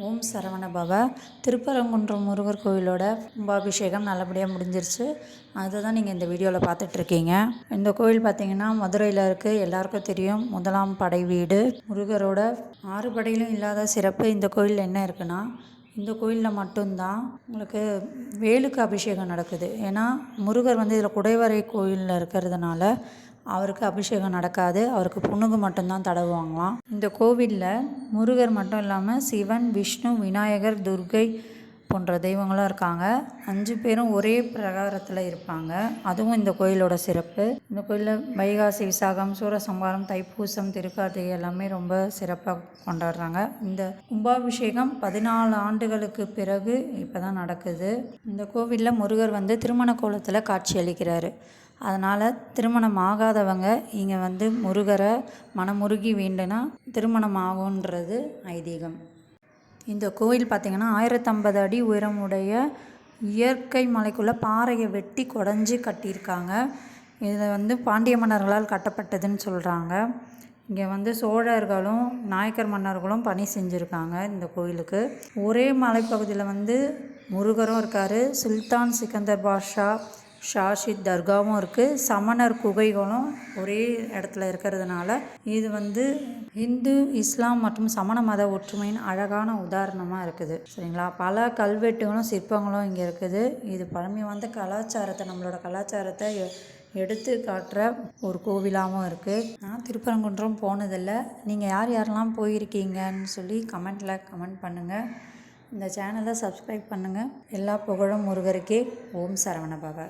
ஓம் சரவண பவ திருப்பரங்குன்றம் முருகர் கோயிலோட கும்பாபிஷேகம் நல்லபடியாக முடிஞ்சிருச்சு. அதுதான் நீங்கள் இந்த வீடியோவில் பார்த்துட்ருக்கீங்க இந்த கோயில் பார்த்தீங்கன்னா மதுரையில் இருக்குது எல்லாருக்கும் தெரியும். முதலாம் படை வீடு. முருகரோட ஆறு படையிலும் இல்லாத சிறப்பு இந்த கோயிலில் என்ன இருக்குன்னா இந்த கோயிலில் மட்டும்தான் உங்களுக்கு வேலுக்கு அபிஷேகம் நடக்குது. ஏன்னா முருகர் வந்து இதில் குடைவரை கோயிலில் இருக்கிறதுனால அவருக்கு அபிஷேகம் நடக்காது. அவருக்கு புணுகு மட்டும்தான் தடவுவாங்களாம். இந்த கோவிலில் முருகர் மட்டும் இல்லாமல் சிவன் விஷ்ணு விநாயகர் துர்கை போன்ற தெய்வங்களும் இருக்காங்க. அஞ்சு பேரும் ஒரே பிரகாரத்தில் இருப்பாங்க. அதுவும் இந்த கோயிலோட சிறப்பு. இந்த கோயிலில் வைகாசி விசாகம் சூரசம்ஹாரம் தைப்பூசம் திருக்கார்த்திகை எல்லாமே ரொம்ப சிறப்பாக கொண்டாடுறாங்க. இந்த கும்பாபிஷேகம் பதினாலு ஆண்டுகளுக்கு பிறகு இப்போ தான் நடக்குது. இந்த கோவிலில் முருகர் வந்து திருமண கோலத்தில் காட்சி அளிக்கிறாரு. அதனால் திருமணம் ஆகாதவங்க இங்கே வந்து முருகரை மனமுருகி வேண்டுனா திருமணம் ஆகுன்றது ஐதீகம். இந்த கோயில் பார்த்திங்கன்னா ஆயிரத்தம்பது அடி உயரமுடைய இயற்கை மலைக்குள்ளே பாறையை வெட்டி குடஞ்சி கட்டியிருக்காங்க. இது வந்து பாண்டிய மன்னர்களால் கட்டப்பட்டதுன்னு சொல்கிறாங்க இங்கே வந்து சோழர்களும் நாயக்கர் மன்னர்களும் பணி செஞ்சுருக்காங்க இந்த கோயிலுக்கு. ஒரே மலைப்பகுதியில் வந்து முருகரும் இருக்கார். சுல்தான் சிக்கந்தர் பாஷா ஷாஷித் தர்காவும் இருக்குது சமணர் குகைகளும் ஒரே இடத்துல இருக்கிறதுனால இது வந்து இந்து இஸ்லாம் மற்றும் சமண மத ஒற்றுமையின் அழகான உதாரணமாக இருக்குது. சரிங்களா? பல கல்வெட்டுகளும் சிற்பங்களும் இங்கே இருக்குது. இது பழமை வந்த கலாச்சாரத்தை நம்மளோட கலாச்சாரத்தை எ- எடுத்து காட்டுற ஒரு கோவிலாகவும் இருக்குது நான் திருப்பரங்குன்றம் போனதில்லை. நீங்கள் யார் யாரெல்லாம் போயிருக்கீங்கன்னு சொல்லி கமெண்ட்டில் கமெண்ட் பண்ணுங்கள் இந்த சேனலை சப்ஸ்கிரைப் பண்ணுங்கள் எல்லா புகழும் முருகருக்கே. ஓம் சரவண பவ.